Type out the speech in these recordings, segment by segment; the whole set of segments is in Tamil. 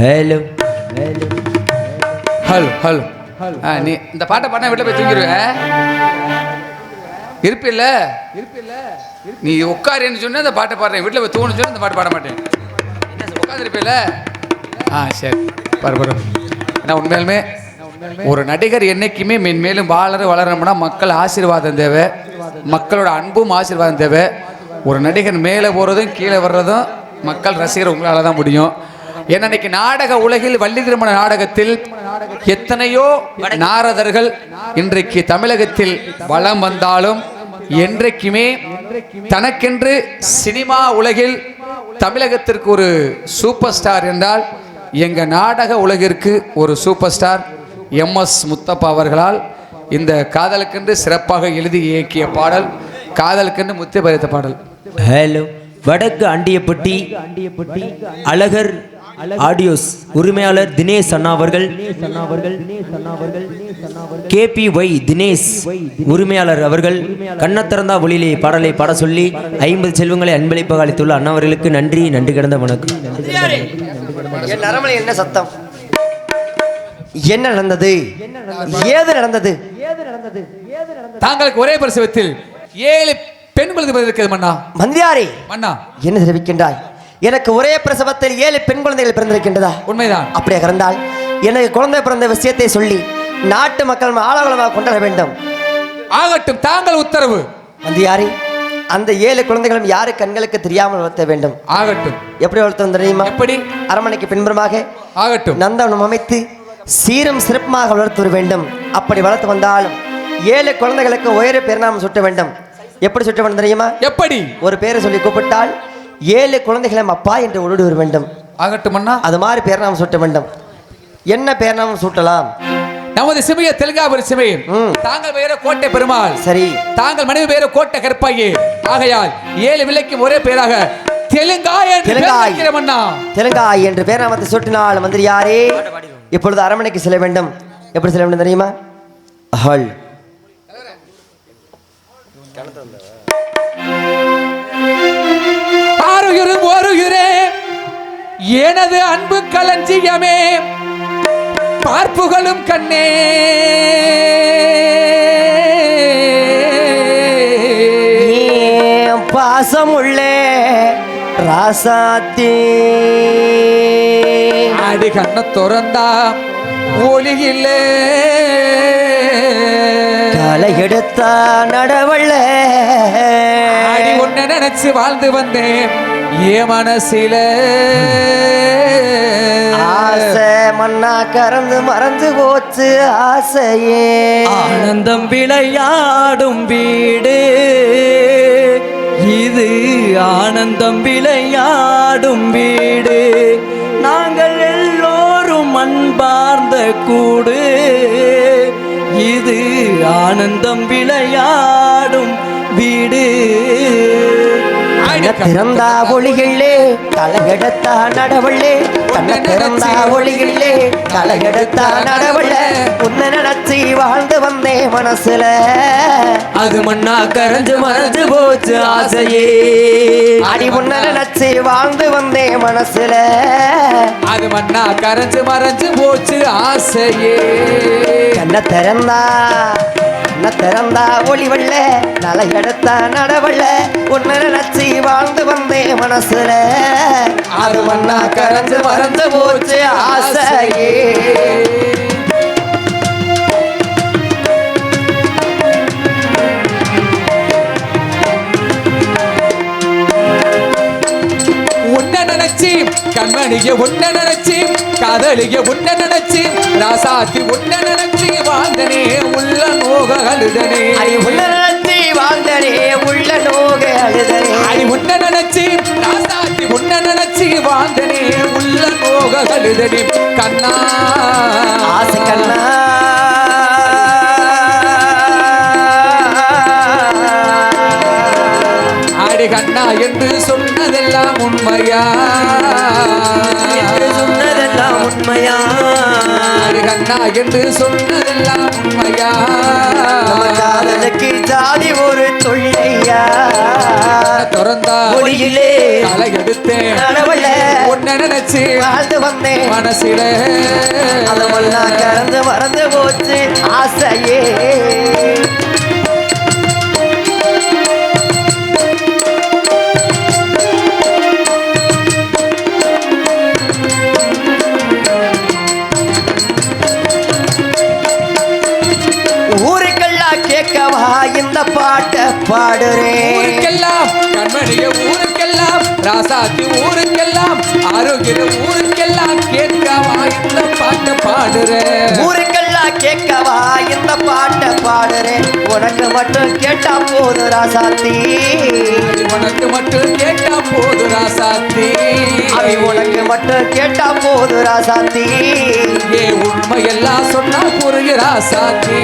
ஹலோ. Hello hello. ஆ நீ இந்த பாட்டை பாடினா வீட்டில் போய் தூங்கிடுவேன் இருப்பில்ல? இருப்பில்ல. நீ உட்காருன்னு சொன்னா இந்த பாட்டை பாடுறேன். வீட்டில் போய் தூங்கணும் சொன்னா இந்த பாட்டு பாட மாட்டேன். உட்காந்துருப்பில்ல ஆ சரி. பாரு பாரு ஏன்னா உண்மையாலுமே ஒரு நடிகர் என்னைக்குமே மென்மேலும் வாழற வளரணும்னா மக்கள் ஆசீர்வாதம் தேவை. மக்களோட அன்பும் ஆசீர்வாதம் தேவை. ஒரு நடிகர் மேலே போகிறதும் கீழே வர்றதும் மக்கள் ரசிகர் உங்களால் தான் முடியும். ஏன்னா இன்னைக்கு நாடக உலகில் வள்ளி திருமண நாடகத்தில் எத்தனையோ நாரதர்கள் இன்றைக்கு தமிழகத்தில் வலம் வந்தாலும் என்றைக்குமே தனக்கென்று சினிமா உலகில் தமிழகத்திற்கு ஒரு சூப்பர் ஸ்டார் என்றால் எங்க நாடக உலகிற்கு ஒரு super star M S Muthappa அவர்களால் இந்த காதலுக்கென்று சிறப்பாக எழுதி இயக்கிய பாடல் காதலுக்கென்று முத்தி பறித்த பாடல். ஹலோ வடக்கு அண்டியப்பட்டி அழகர் ஆடியோஸ். உரிமையாளர் தினேஷ் அண்ணா அவர்கள். கேபி ஒய் தினேஷ் உரிமையாளர் அவர்கள். கண்ணத்திறந்தா ஒளியிலே பாடலை பாட சொல்லி ஐம்பது செல்வங்களை அன்பளிப்பாக அளித்துள்ள அண்ணாவர்களுக்கு நன்றி நன்றி கிடந்த வணக்கம். என்ன சத்தம்? என்ன நடந்தது? ஏது நடந்தது? தாங்களுக்கு ஒரே பிரசவத்தில் ஏழு பெண் இருக்கிறது மன்னா. மந்தியாரே. மன்னா. என்ன தெரிவிக்கின்றாய்? எனக்கு ஒரே பிரசவத்தில் ஏழு பெண் குழந்தைகள் பிறந்திருக்கின்றதா? உண்மைதான். அப்படியே இருந்தால் எனக்கு குழந்தை பிறந்த விஷயத்தை சொல்லி நாட்டு மக்கள் ஆளாளமாக கொண்டாட வேண்டும். ஆகட்டும் தாங்கள் உத்தரவு. மந்தியாரே அந்த ஏழு குழந்தைகளும் யாரு கண்களுக்கு தெரியாமல் வளர்த்த வேண்டும்? ஆகட்டும். எப்படி வளர்த்தோம் தெரியுமா? எப்படி? அரமனைக்கு பின்புறமாக ஆகட்டும். நந்தவனம் அமைத்து சீரும் சிறப்புமாக வளர்த்து வர வேண்டும். அப்படி வளர்த்து வந்தாலும் ஏழு குழந்தைகளுக்கு உயர பெருநாமம் சுட்ட வேண்டும். எப்படி சுட்ட வேண்டும் தெரியுமா? எப்படி? ஒரு பேரை சொல்லி கூப்பிட்டால் ஏழு குழந்தைகளும் அப்பா என்று ஓடி வர வேண்டும். ஆகட்டும் அண்ணா. அது மாதிரி பேர்நாமம் சூட்ட வேண்டும். என்ன பேர்நாமம் சூட்டலாம்? நமது சிமைய தெலுங்காபுரி சிமையில் ம். தாங்கள் பெயர கோட்டை பெருமாள். சரி. தாங்கள் மனைவி பெயர கோட்டை கற்பாயே ஆகையால் ஏழு விலைக்கும் ஒரே பேராக தெலுங்காய் என்று பேர் தெலுங்காய். என்று பேர்நாமத்தை சூட்டினால் மந்திரி யாரே? இப்பொழுது அரமனைக்கு செல்ல வேண்டும். எப்படி செல்ல வேண்டும் தெரியுமா? ஹல் ஆறுயிரும் ஓருயிரே எனது அன்பு களஞ்சியமே பார்ப்புகளும் கண்ணே. ஏன் பாசம் உள்ளே ராசாத்தி? அடி கண்ண திறந்தா இல்லை களை எடுத்த நடவள்ள. அடி உன்னை நினைச்சு வாழ்ந்து வந்தேன். ஏ மனசில ஆசை மண்ணா கறந்து மறந்து போச்சு ஆசையே. ஆனந்தம் விளையாடும் வீடு. இது ஆனந்தம் விளையாடும் வீடு. நாங்கள் எல்லோரும் அன்பார்ந்த கூடு. இது ஆனந்தம் விளையாடும் வீடு. கண்ண திறந்தா ஒளிகளே கலகெடுத்தா நடவள்ளே கண்ண திறந்தா ஒளிகளே கலகெடுத்தா நடவள்ள உன்னை நினைச்சி வாழ்ந்து வந்தே மனசுல. அது மண்ணா கரைஞ்சு மறைஞ்சு போச்சு ஆசையே. அடி உன்னை நினைச்சி வாழ்ந்து வந்தே மனசுல. அது மண்ணா கரைஞ்சு மறைஞ்சு போச்சு ஆசையே. கண்ண திறந்தா கண்ண திறந்தா ஒளி வெள்ள நலை எடுத்தா நடவள்ள உன்னை நினைச்சி வாழ்ந்து வந்தே மனசுல. அது மண்ணா கரைஞ்சு மறந்து போச்சு ஆசையே. கண்மணிய உன்னை நினைச்சு காதலிய உன்னை நினைச்சு ராசாத்தி உன்னை நினைச்சு வாழ்ந்தனே உள்ள நோக அழுதனே. அடி உள்ள நினைச்சி வாழ்ந்தனே உள்ள நோக அழுதனே. அடி உன்னை நினைச்சு ராசாத்தி உன்னை நினைச்சு வாழ்ந்தனே உள்ள நோக அழுதனே. கண்ணா. ஆசை கண்ணா. அடி கண்ணா என்று சொன்னதெல்லாம் உண்மையா காதலுக்கு ஜாதி ஒரு தொல்லையா? திறந்தா ஒளியிலே களை எடுத்தேன் நடவள்ள உன்னை நினைச்சு வாழ்ந்து வந்தேன். மனசில. அதெல்லாம் கறந்து மறந்து போச்சு ஆசையே. ஊருக்கெல்லாம் ஊருக்கெல்லாம் ராசாத்தி ஊருக்கெல்லாம் ஆரோக்கிய ஊருக்கெல்லாம் கேட்காம இந்த பாட்டை பாடுறேன். உனக்கு மட்டும் கேட்டா போதும் ராசாத்தி. உனக்கு மட்டும் கேட்டா போது ராசாத்தி. அவி உனக்கு மட்டும் கேட்டா போதும் ராசாத்தி. ஏ உண்மையெல்லாம் சொன்னா புரிய ராசாத்தி.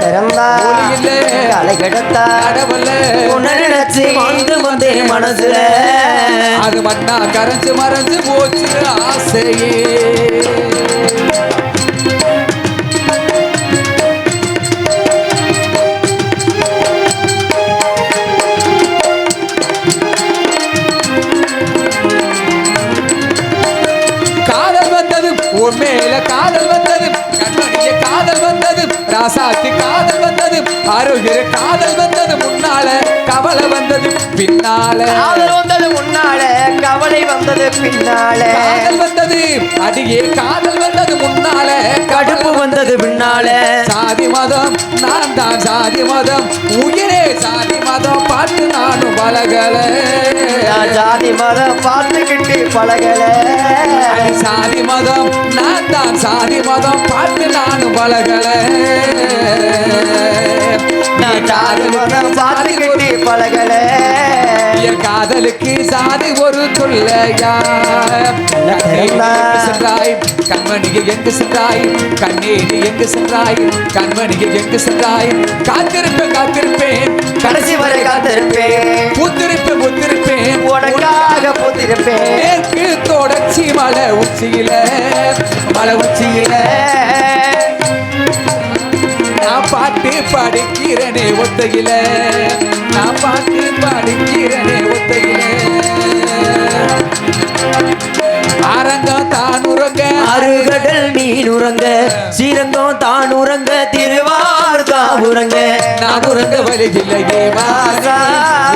பிறந்தா ஒளியிலே அலை கிடத்தா கடவுள. உன்னை நினைச்சு வாழ்ந்து வந்தேன் மனசுல. அது மண்ணா கரைஞ்சு மறைஞ்சு போச்சு ஆசையே. உன் மேல காதல் வந்தது. கண்மணிய காதல் வந்தது. ராசாத்தி காதல் வந்தது. ஆரோக்கிய காதல் வந்தது. முன்னால கவலை வந்தது. பின்னால காதல் வந்தது. முன்னால கவலை வந்தது. பின்னால காதல் வந்தது. அடியே காதல் வந்தது. முன்னால கடுப்பு வந்தது. பின்னால சாதி மதம். நான் தான் சாதி மதம். உயிரே சாதி மதம். பார்த்து நானும் பழகல. ஜாதி மதம். பார்த்துக்கிட்டு பழகல. சாதி மதம். வந்தான். சாதி மதம் பார்த்து நானும் பழகல. நான் சாதி மதம் பார்த்துக்கிட்டு பழகல. என் காதலுக்கு சாதி ஒரு தொல்லையா? சென்றாய் கண்மணிக்கு எங்கு சென்றாய்? கண்ணீர் எங்கு சென்றாய்? கண்மணிக்கு எங்கு சென்றாய்? காத்திருப்பேன் காத்திருப்பேன். கடைசி வரை காத்திருப்பேன். புத்திருப்பு புத்திருப்பு உனக்காக போத்திருப்பேன். மேற்கு தொடர்ச்சி மலை உச்சியில மலை உச்சியில. நான் பாட்டு படிக்கிறேனே ஒத்தையில. நான் பாட்டு படிக்கிறேனே ஒத்தையில. அரங்கம் தான் உறங்க. அருகடல் மீன் உறங்க ஸ்ரீரங்கம் தான் உறங்க திருவார்கா உறங்க நான் உறங்க வழியில்லையே வாசா.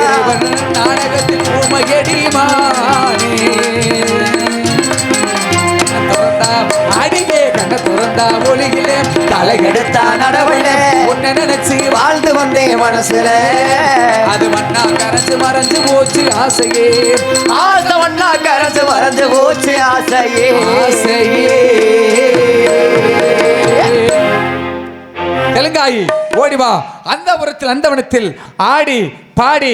இறைவன் நாடகத்தில் உமையடி மானே அடியே கண்ண துறந்தா ஒளியிலே. தலைகெடுத்தா நடவல. உன்னை நினைச்சு வாழ்ந்து வந்தேன் மனசுல. அது மண்ணா கரைஞ்சு மறைஞ்சு போச்சு ஆசையே. ஆசை ஒன்னா கரைஞ்சு மறைஞ்சு போச்சு ஆசையே. ஆசையே. தெலுங்காயி ஓடி வா. அந்த புறத்தில் அந்த வனத்தில் ஆடி பாடி